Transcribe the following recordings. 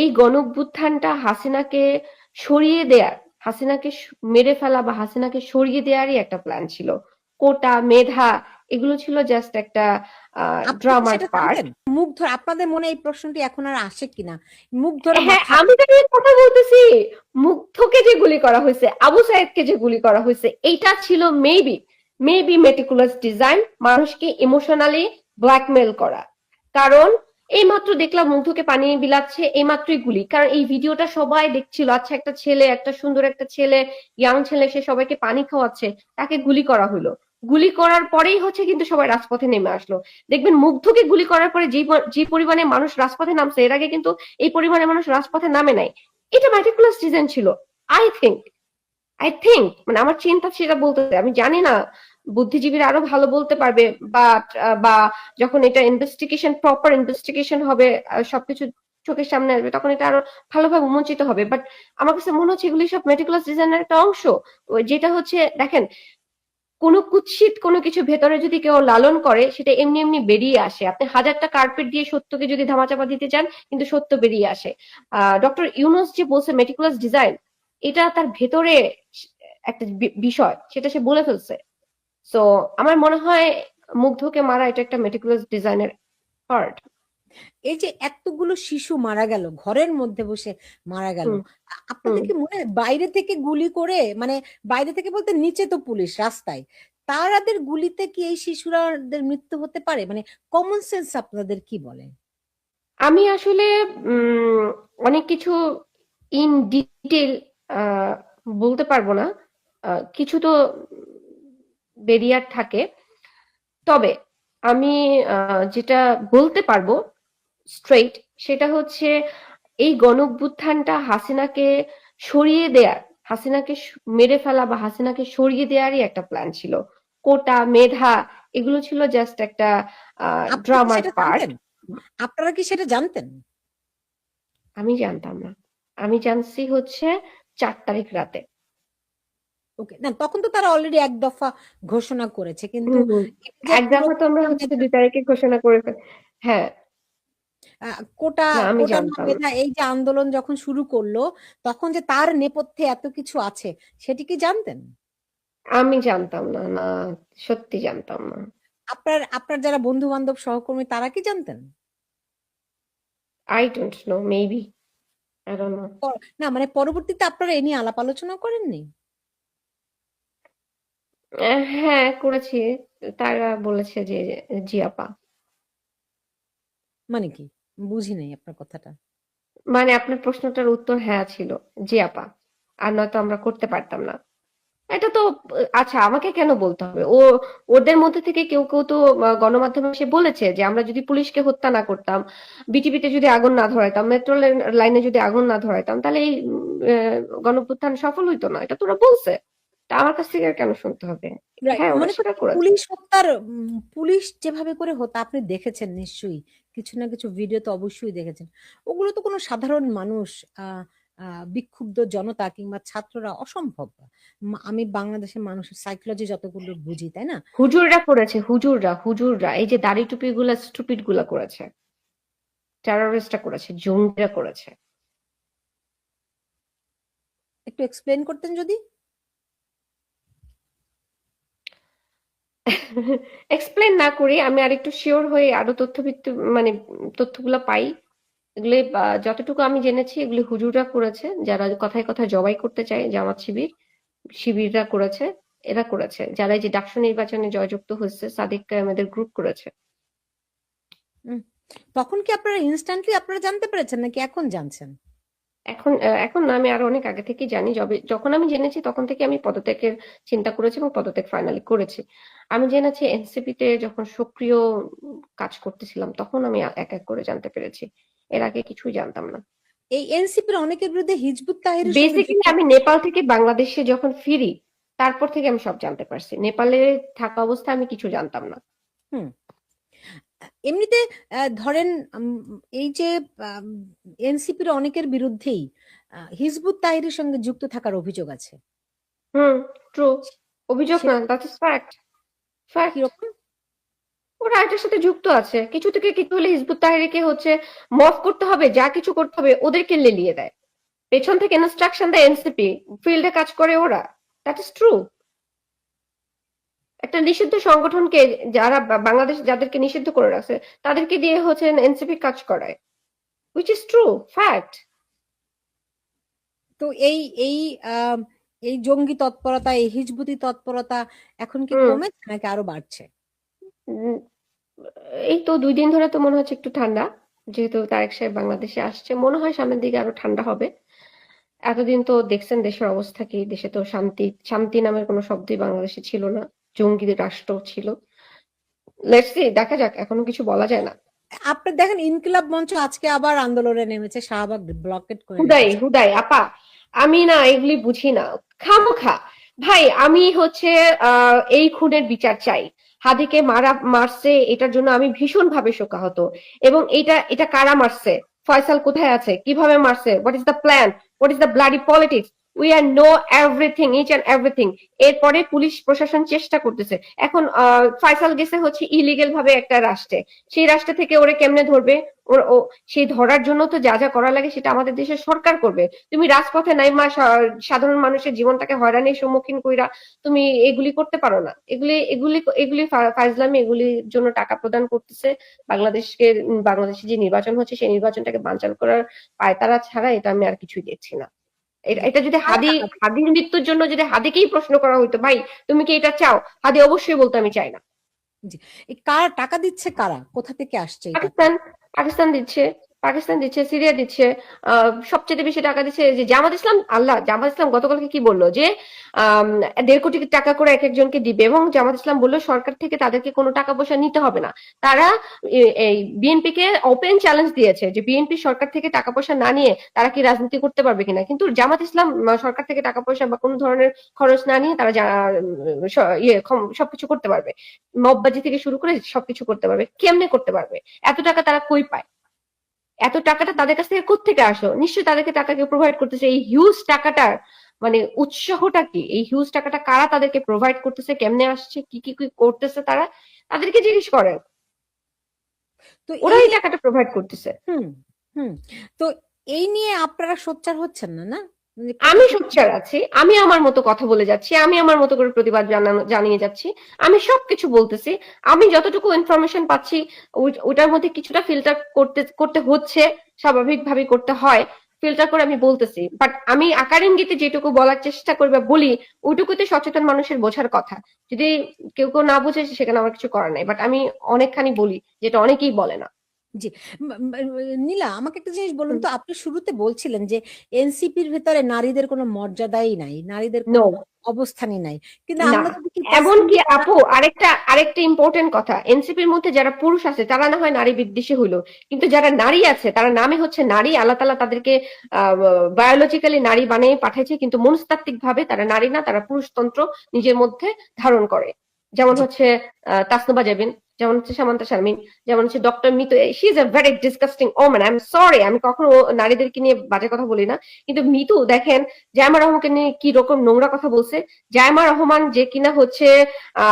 এই গণঅভ্যুত্থানটা হাসিনাকে সরিয়ে দেয়ার হাসিনাকে মেরে ফেলা বা হাসিনাকে সরিয়ে দেওয়ারই একটা প্ল্যান ছিল। কোটা মেধা এগুলো ছিল জাস্ট একটা ড্রামার পার্ট মুগ্ধ আপনাদের মনে এই প্রশ্নটি এখন আর আসে কিনা? মুগ্ধরা হ্যাঁ আমি তো কথা বলতেছি। মুগ্ধকে যে গুলি করা হয়েছে আবু সাইদকে যে গুলি করা হয়েছে এইটা ছিল মেবি মেবি মেটিকুলাস ডিজাইন মানুষকে ইমোশনালি ব্ল্যাকমেল করা। কারণ এই মাত্র দেখলাম মুগ্ধকে পানি বিলাচ্ছে এই মাত্রই গুলি। কারণ এই ভিডিওটা সবাই দেখছিল আচ্ছা একটা ছেলে, একটা সুন্দর একটা ছেলে ইয়াং ছেলে, সে সবাইকে পানি খাওয়াচ্ছে, তাকে গুলি করা হলো। গুলি করার পরেই হচ্ছে কিন্তু সবাই রাজপথে নেমে আসলো। দেখবেন মুগ্ধকে গুলি করার পরে যে যে পরিমাণে মানুষ রাজপথে নামছে, এর আগে কিন্তু এই পরিমাণে মানুষ রাজপথে নামে নাই। এটা ম্যাটিকুলাস ডিজাইন ছিল। আই থিঙ্ক আই থিঙ্ক মানে আমার চিন্তা সেটা বলতে আমি জানি না বুদ্ধিজীবীরা আরও ভালো বলতে পারবে বাট বা যখন এটা ইনভেস্টিগেশন প্রপার ইনভেস্টিগেশন হবে সবকিছু চোখের সামনে আসবে, তখন এটা আরও ভালোভাবে উন্মোচিত হবে। বাট আমার কাছে মনে হচ্ছে এগুলি সব মেটিকুলাস ডিজাইনের একটা অংশ। যেটা হচ্ছে, দেখেন, কোনো কুৎসিত কোনো কিছু ভেতরে যদি কেউ লালন করে, সেটা এমনি এমনি বেরিয়ে আসে। আপনি হাজারটা কার্পেট দিয়ে সত্যকে যদি ধামাচাপা দিতে চান, কিন্তু সত্য বেরিয়ে আসে। ডক্টর ইউনুস যে বলছে মেটিকুলাস ডিজাইন এটা তার ভেতরে একটা বিষয়, সেটা সে বলে ফেলছে। সো আমার মনে হয় মুগ্ধকে মারা এটা একটা মেটিকুলাস ডিজাইনের পার্ট এই যে এতগুলো শিশু মারা গেল ঘরের মধ্যে বসে মারা গেল আপনাদের কি মনে হয় বাইরে থেকে গুলি করে মানে বাইরে থেকে বলতে নিচে তো পুলিশ রাস্তায় তারাদের গুলিতে কি এই শিশুরাদের মৃত্যু হতে পারে? মানে কমন সেন্স আপনাদের কি বলে আমি আসলে উম, অনেক কিছু ইন ডিটেল বলতে পারব না। কিছু তো বেরিয়ার থাকে। তবে আমি যেটা বলতে পারব স্ট্রেইট সেটা হচ্ছে এই গণঅভ্যুত্থানটা হাসিনাকে সরিয়ে দেয়ার হাসিনাকে মেরে ফেলা বা হাসিনাকে সরিয়ে দেওয়ারই একটা প্ল্যান ছিল। কোটা মেধা এগুলো ছিল জাস্ট একটা ড্রামার পার্ট আপনারা কি সেটা জানতেন? আমি জানতাম না। আমি জানছি হচ্ছে চার তারিখ রাতে। ওকে না তখন তো তারা অলরেডি এক দফা ঘোষণা করেছে কিন্তু এক দফা তো আমরা হচ্ছে দুই তারিখে ঘোষণা করে হ্যাঁ। কোটা এই যে আন্দোলন যখন শুরু করল তখন যে তার নেপথ্যে এত কিছু আছে সেটি কি জানতেন? আমি জানতাম না না সত্যি জানতাম না। আপনার আপনার যারা বন্ধু বান্ধব সহকর্মী তারা কি জানতেন? I don't know maybe I don't know না মানে পরবর্তীতে আপনারা এ নিয়ে আলাপ আলোচনা করেননি? হ্যাঁ করেছি। তারা বলেছে যে জি আপা। মানে কি? বুঝি নাই আপনার কথাটা। মানে আপনার প্রশ্নটার উত্তর হ্যাঁ ছিল। জি আপা। আর নয়তো আমরা করতে পারতাম না। এটা তো আচ্ছা আমাকে কেন বলতে হবে? ও ওদের মধ্যে থেকে কেউ কেউ তো গণমাধ্যমে এসে বলেছে যে আমরা যদি পুলিশকে হত্যা না করতাম বিটিভিতে যদি আগুন না ধরাইতাম মেট্রো লাইনে যদি আগুন না ধরাইতাম তাহলে এই গণপ্রত্যান সফল হইতো না। এটা তোরা বলছে। আমার কাছ থেকে কেন শুনতে হবে? হ্যাঁ মানে পুলিশ হত্যার পুলিশ যেভাবে করে হত্যা আপনি দেখেছেন নিশ্চয়ই। কিছু না কিছু ভিডিও তো অবশ্যই দেখেছেন। ওগুলো তো কোনো সাধারণ মানুষ বিক্ষুব্ধ জনতা কিংবা ছাত্ররা অসম্ভব। আমি বাংলাদেশের মানুষের সাইকোলজি যতগুলো বুঝি তাই না? হুজুররা করেছে হুজুররা হুজুররা এই যে দাড়ি টুপি গুলা স্টুপিডগুলা করেছে। টেররিস্টরা করেছে জঙ্গিরা করেছে। একটু এক্সপ্লেন করতেন যদি? এক্সপ্লেন না করি, আমি আর একটু শিওর হয়ে আরও তথ্যভিত্তি মানে তথ্যগুলো পাই। এগুলি যতটুকু আমি জেনেছি, এগুলি হুজুররা করেছে, যারা কথায় কথায় জবাই করতে চায়, জামাত শিবির, শিবিররা করেছে, এরা করেছে। যারা এই যে ডাকসু নির্বাচনে জয়যুক্ত হয়েছে, সাদিক কায়েমেদের গ্রুপ করেছে। তখন কি আপনারা ইনস্ট্যান্টলি আপনারা জানতে পেরেছেন নাকি এখন জানছেন? এখন এখন না আমি আরও অনেক আগে থেকেই জানি যবে যখন আমি জেনেছি তখন থেকে আমি পদত্যাগের চিন্তা করেছি এবং পদত্যাগ ফাইনালি করেছি। আমি জেনেছি এনসিপি তে যখন সক্রিয় কাজ করতেছিলাম তখন আমি এক এক করে জানতে পেরেছি। এর আগে কিছুই জানতাম না। এই এনসিপির অনেকের বিরুদ্ধে হিজবুত সঙ্গে বেসিক্যালি আমি নেপাল থেকে বাংলাদেশে যখন ফিরি তারপর থেকে আমি সব জানতে পারছি। নেপালে থাকা অবস্থায় আমি কিছু জানতাম না। হুম। এমনিতে ধরেন এই যে এনসিপির অনেকের বিরুদ্ধেই হিজবুত তাহরির সঙ্গে যুক্ত থাকার অভিযোগ আছে। হুম ট্রু অভিযোগ না দ্যাট ইজ ফ্যাক্ট ফ্যাক্ট ওরা এটার সাথে যুক্ত আছে। কিছু থেকে কিছু হলে হিজবুত তাহরিরকে হচ্ছে মফ করতে হবে যা কিছু করতে হবে ওদেরকে লেলিয়ে দেয়। পেছন থেকে ইনস্ট্রাকশন দেয় এনসিপি ফিল্ডে কাজ করে ওরা। দ্যাট ইজ ট্রু একটা নিষিদ্ধ সংগঠনকে যারা বাংলাদেশ যাদেরকে নিষিদ্ধ করে রাখছে তাদেরকে দিয়ে হচ্ছে এনসিপি কাজ করায়। উইচ ইজ ট্রু ফ্যাক্ট তো এই এই এই জঙ্গি তৎপরতা এই হিজবুতি তৎপরতা এখন কি। কমেছে নাকি আরও বাড়ছে? এই তো দুই দিন ধরে তো মনে হচ্ছে একটু ঠান্ডা যেহেতু তারেক সাহেব বাংলাদেশে আসছে। মনে হয় সামনের দিকে আরও ঠান্ডা হবে। এতদিন তো দেখছেন দেশের অবস্থা কি দেশে তো শান্তি শান্তি নামের কোনো শব্দই বাংলাদেশে ছিল না। জঙ্গি রাষ্ট্র ছিল। লেটস সি দেখা যাক এখনও কিছু বলা যায় না। আপনি দেখেন ইনকিলাব মঞ্চ আজকে আবার আন্দোলনে নেমেছে শাহবাগ ব্লকেট করে হুদাই হুদাই আপা আমি না এগুলি বুঝি না। খামোখা ভাই আমি হচ্ছে আহ, এই খুনের বিচার চাই। হাদিকে মারা মারছে এটার জন্য আমি ভীষণ ভাবে শোকাহত। এবং এটা এটা কারা মারছে? ফয়সাল কোথায় আছে? কীভাবে মারছে? What is the plan what is the bloody politics we are know everything each and everything এরপরে পুলিশ প্রশাসন চেষ্টা করতেছে। এখন আহ, ফয়সাল গেছে হচ্ছে ইলিগেল ভাবে একটা রাষ্ট্রে। সেই রাষ্ট্র থেকে ওরে কেমনে ধরবে? ওর ও সেই ধরার জন্য তো যা যা করা লাগে সেটা আমাদের দেশের সরকার করবে। তুমি রাজপথে নাই মা সাধারণ মানুষের জীবনটাকে হয়রানির সম্মুখীন কইরা তুমি এগুলি করতে পারো না। এগুলি এগুলি এগুলি ফাইজলামি এগুলির জন্য টাকা প্রদান করতেছে। বাংলাদেশকে বাংলাদেশে যে নির্বাচন হচ্ছে সেই নির্বাচনটাকে বানচাল করার পায়তারা ছাড়া এটা আমি আর কিছুই দেখছি না। এটা- যদি হাদি হাদির মৃত্যুর জন্য যদি হাদিকেই প্রশ্ন করা হইতো ভাই তুমি কি এটা চাও? হাদি অবশ্যই বলতো আমি চাই না। কার টাকা দিচ্ছে কারা? কোথা থেকে আসছে পাকিস্তান পাকিস্তান দিচ্ছে। পাকিস্তান দিচ্ছে, সিরিয়া দিচ্ছে সবচেয়ে বেশি টাকা দিচ্ছে যে জামাত ইসলাম, আল্লাহ, জামাত ইসলাম গতকালকে কি বলল যে দেড় কোটি টাকা করে এক একজনকে দিবে এবং জামাত ইসলাম বলল সরকার থেকে তাদেরকে কোনো টাকা পয়সা নিতে হবে না। তারা এই বিএনপি কে ওপেন চ্যালেঞ্জ দিয়েছে যে বিএনপি সরকার থেকে টাকা পয়সা না নিয়ে তারা কি রাজনীতি করতে পারবে কিনা। কিন্তু জামাত ইসলাম সরকার থেকে টাকা পয়সা বা কোনো ধরনের খরচ না নিয়ে তারা ইয়ে সবকিছু করতে পারবে। মববাজি থেকে শুরু করে সবকিছু করতে পারবে। কেমনে করতে পারবে? এত টাকা তারা কই পায়? এত টাকাটা তাদের কাছ থেকে কোত্থেকে আসলো? নিশ্চয়ই তাদেরকে টাকাকে প্রোভাইড করতেছে। এই হিউজ টাকাটার মানে উৎসাহটা কি? এই হিউজ টাকাটা কারা তাদেরকে প্রোভাইড করতেছে? কেমনে আসছে? কি কি কি করতেছে তারা? তাদেরকে জিজ্ঞেস করেন তো ওরা এই টাকাটা প্রোভাইড করতেছে। হুম হুম। তো এই নিয়ে আপনারা সোচ্চার হচ্ছেন না না? আমি সোচ্চার আছি, আমি আমার মতো কথা বলে যাচ্ছি, আমি আমার মতো করে প্রতিবাদ জানিয়ে যাচ্ছি, আমি সবকিছু বলতেছি, আমি যতটুকু ইনফরমেশন পাচ্ছি ওটার মধ্যে কিছুটা ফিল্টার করতে করতে হচ্ছে স্বাভাবিকভাবে করতে হয় ফিল্টার করে আমি বলতেছি বাট আমি আকার ইঙ্গিতে যেটুকু বলার চেষ্টা করি বা বলি, ওইটুকুতে সচেতন মানুষের বোঝার কথা। যদি কেউ কেউ না বুঝে সেখানে আমার কিছু করার নাই বাট আমি অনেকখানি বলি, যেটা অনেকেই বলে না। ম- ম- নীলা আমাকে একটা জিনিস বলুন তো আপনি শুরুতে বলছিলেন যে এনসিপির ভেতরে নারীদের কোনো মর্যাদাই নাই নারীদের কোনো নো অবস্থানই নাই। কিন্তু না, আমরা যদি কি এমনকি আপু আরেকটা আরেকটা ইম্পর্টেন্ট কথা। এনসিপির মধ্যে যারা পুরুষ আছে তারা না হয় নারী বিদ্বেষী হইল। কিন্তু যারা নারী আছে তারা নামে হচ্ছে নারী আল্লাহ তালা তাদেরকে বায়োলজিক্যালি নারী বানিয়ে পাঠাইছে কিন্তু মনস্তাত্ত্বিক ভাবে তারা নারী না তারা পুরুষতন্ত্র নিজের মধ্যে ধারণ করে। যেমন জি। হচ্ছে আহ, তাসনুবা জাবিন যেমন হচ্ছে সামান্তা শারমিন, যেমন হচ্ছে doctor মিত she is a very disgusting woman I am sorry আমি কখনো নারীদেরকে নিয়ে বাজে কথা বলি না। কিন্তু মিতু, দেখেন জায়মা রহমানকে নিয়ে কি রকম নোংরা কথা বলছে। জায়মা রহমান যে কিনা হচ্ছে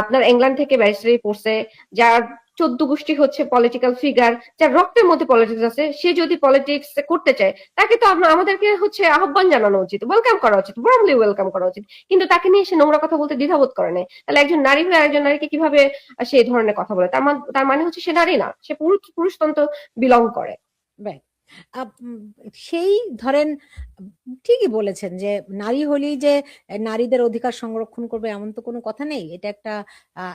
আপনার ইংল্যান্ড থেকে ব্যারিস্টারি পড়ছে, যার চোদ্দ গোষ্ঠী হচ্ছে পলিটিক্যাল ফিগার যার রক্তের মধ্যে পলিটিক্স আছে, সে যদি পলিটিক্স করতে চায়, তাকে তো আমাদেরকে হচ্ছে আহ্বান জানানো উচিত ওয়েলকাম করা উচিত ওয়ার্মলি ওয়েলকাম করা উচিত। কিন্তু তাকে নিয়ে সে নোংরা কথা বলতে দ্বিধাবোধ করে নাই। তাহলে একজন নারী হয়ে একজন নারীকে কীভাবে সে ধরনের কথা বলে? তার মান- হচ্ছে সে নারী না, সে পুরুষ পুরুষতন্ত্র বিলং করে। সেই ধরেন, ঠিকই বলেছেন যে নারী হলেই যে নারীদের অধিকার সংরক্ষণ করবে এমন তো কোনো কথা নেই। এটা একটা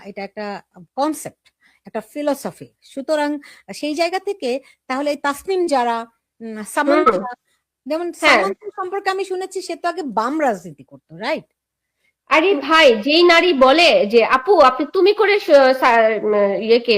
এটা একটা কনসেপ্ট একটা ফিলোসফি সুতরাং সেই জায়গা থেকে তাহলে এই তাসনিম যারা যেমন হ্যাঁ। সম্পর্কে আমি শুনেছি সে তো আগে বাম রাজনীতি করতো রাইট আরে ভাই যেই নারী বলে যে আপু আপনি তুমি করে ইয়েকে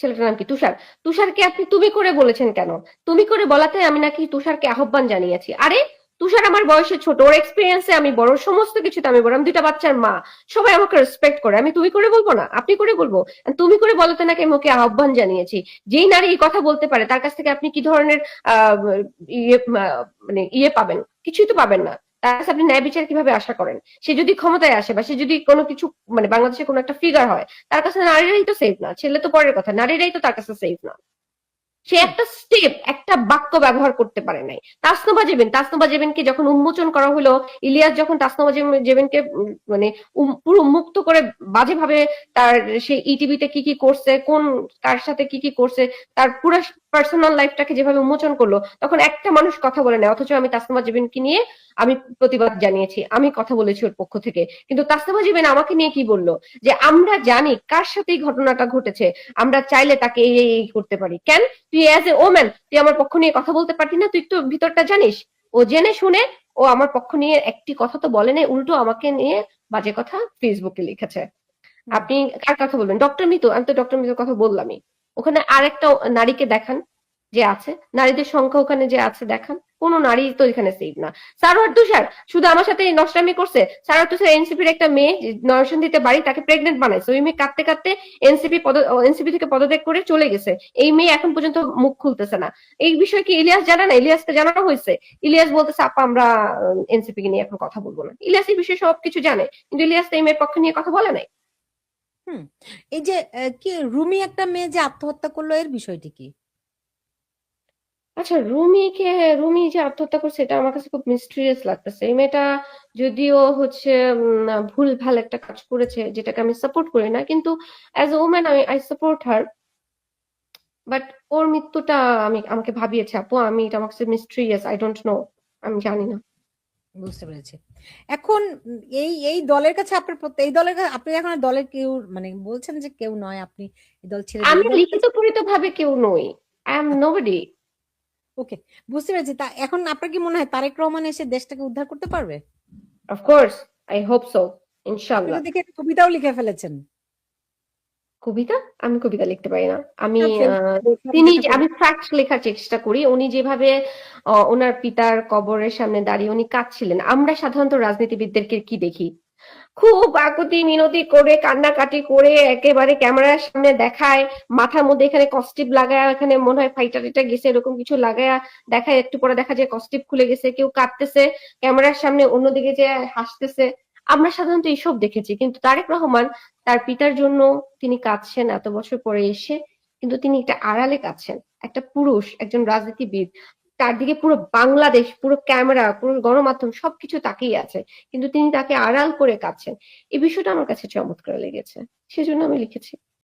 ছেলেটার নাম কি? তুষার। তুষারকে আপনি তুমি করে বলেছেন কেন? তুমি করে বলাতে আমি নাকি তুষারকে আহ্বান জানিয়েছি। আরে তুষার আমার বয়সে ছোট, ওর এক্সপিরিয়েন্সে আমি বড় সমস্ত কিছুতে আমি বড়, আমি দুইটা বাচ্চার মা। সবাই আমাকে রেসপেক্ট করে। আমি তুমি করে বলব না? আপনি করে বলব? তুমি করে বলতে নাকি আমি ওকে আহ্বান জানিয়েছি। যেই নারী এই কথা বলতে পারে, তার কাছ থেকে আপনি কি ধরনের, আহ ইয়ে মানে ইয়ে পাবেন? কিছুই তো পাবেন না। তার কাছে আপনি ন্যায় বিচার কীভাবে আশা করেন? সে যদি ক্ষমতায় আসে বা সে যদি কোনো কিছু মানে বাংলাদেশে কোনো একটা ফিগার হয়, তার কাছে নারীরাই তো সেফ না। ছেলে তো পরের কথা, নারীরাই তো তার কাছে সেফ না। সে একটা স্টেপ একটা বাক্য ব্যবহার করতে পারে নাই। তাসনোবা জেবেন তাসনোবা জেবেনকে যখন উন্মোচন করা হলো, ইলিয়াস যখন তাসনোবা জেবেন- জেবেনকে মানে পুরো মুক্ত করে বাজেভাবে তার সে ইটিভিতে কি কি করছে, কোন, কার সাথে কি কি করছে, তার পুরো পার্সোনাল লাইফটাকে যেভাবে উন্মোচন করল তখন একটা মানুষ কথা বলে নেয় অথচ আমি তাসনোবা জেবেনকে নিয়ে আমি প্রতিবাদ জানিয়েছি আমি কথা বলেছি ওর পক্ষ থেকে। কিন্তু তাসনোবা জেবেন আমাকে নিয়ে কি বলল? যে আমরা জানি কার সাথে এই ঘটনাটা ঘটেছে আমরা চাইলে তাকে এই এই এই করতে পারি। কেন? তুই অ্যাজ এ ওম্যান তুই আমার পক্ষ নিয়ে কথা বলতে পারতি না তুই তো ভিতরটা জানিস। ও জেনে শুনে ও আমার পক্ষ নিয়ে একটি কথা তো বলে নাই উল্টো আমাকে নিয়ে বাজে কথা ফেসবুকে লিখেছে। আপনি কার কথা বলবেন? ডক্টর মিতু আমি তো ডক্টর মিতুর কথা বললামই। ওখানে আরেকটা নারীকে দেখান যে আছে। নারীদের সংখ্যা ওখানে যে আছে দেখান। কোন নারী তো এখানে সেভ না। সারোয়ার তুষার, শুধু আমার সাথে নষ্টামি করছে। সারোয়ার তুষার এনসিপির একটা মেয়ে যে নরসিংদীতে বাড়ি, তাকে প্রেগনেন্ট বানাইছে। ওই মেয়ে কাঁদতে কাঁদতে এনসিপি পদ, এনসিপি থেকে পদত্যাগ করে চলে গেছে। এই মেয়ে এখন পর্যন্ত মুখ খুলতেছে না। এই বিষয়ে কি ইলিয়াস জানা না? ইলিয়াসকে জানানো হয়েছে। ইলিয়াস বলতেছে, আপা, আমরা এনসিপি নিয়ে এখন কথা বলব না। ইলিয়াস এই বিষয়ে সবকিছু জানে। কিন্তু ইলিয়াস তো এই মেয়ের পক্ষে নিয়ে কথা বলে নাই। এই যে কি রুমি একটা মেয়ে যে আত্মহত্যা করল, এর বিষয়টি কি? আচ্ছা রুমি যে আত্মহত্যা করছে, এটা আমার কাছে খুব লাগতেছে। এই মেয়েটা যদিও হচ্ছে ভুল ভালো একটা কাজ করেছে, যেটাকে আমি সাপোর্ট করি না, কিন্তু অ্যাজ এ ওম্যান আমি আই সাপোর্ট হার বাট ওর মৃত্যুটা আমি, আমাকে ভাবিয়েছে, আপু, আমি, এটা আমার কাছে মিস্ট্রিয়াস আই ডোন্ট নো আমি জানি না। বুঝতে পেরেছি। এখন এই এই দলের কাছে আপনার এই দলের কাছে আপনি এখন দলের কেউ মানে বলছেন যে কেউ নয় আপনি এই দল ছেড়ে আমি লিখিত পরিত ভাবে কেউ নই। আই এম নোবডি ওকে বুঝতে পেরেছি। তা এখন আপনার কি মনে হয় তারেক রহমান এসে দেশটাকে উদ্ধার করতে পারবে? অফকোর্স আই হোপ সো ইনশাআল্লাহ। দেখি কবিতাও লিখে ফেলেছেন। কবিতা? আমি কবিতা লিখতে পারি না। আমি লেখা- তিনি আমি ফ্যাক্ট লেখার চেষ্টা করি উনি যেভাবে ওনার পিতার কবরের সামনে দাঁড়িয়ে উনি কাঁদছিলেন। আমরা সাধারণত রাজনীতিবিদদেরকে কি দেখি? খুব আকুতি মিনতি করে কান্নাকাটি করে একেবারে ক্যামেরার সামনে দেখায় মাথার মধ্যে এখানে কস্টিপ লাগায় এখানে মনে হয় ফাইটা টিটা গেছে এরকম কিছু লাগায় দেখায় একটু পরে দেখা যায় কস্টিপ খুলে গেছে কেউ কাঁদতেছে ক্যামেরার সামনে অন্যদিকে যে হাসতেছে আমরা সাধারণত এইসব দেখেছি, কিন্তু তারেক রহমান তার পিতার জন্য তিনি কাঁদছেন এত বছর পরে এসে, কিন্তু তিনি একটা আড়ালে কাঁদছেন, একটা পুরুষ, একজন রাজনীতিবিদ, তার দিকে পুরো বাংলাদেশ, পুরো ক্যামেরা, পুরো গণমাধ্যম সবকিছু তাকেই আছে, কিন্তু তিনি তাকে আড়াল করে কাঁদছেন। এই বিষয়টা আমার কাছে চমৎকার লেগেছে, সেজন্য আমি লিখেছি।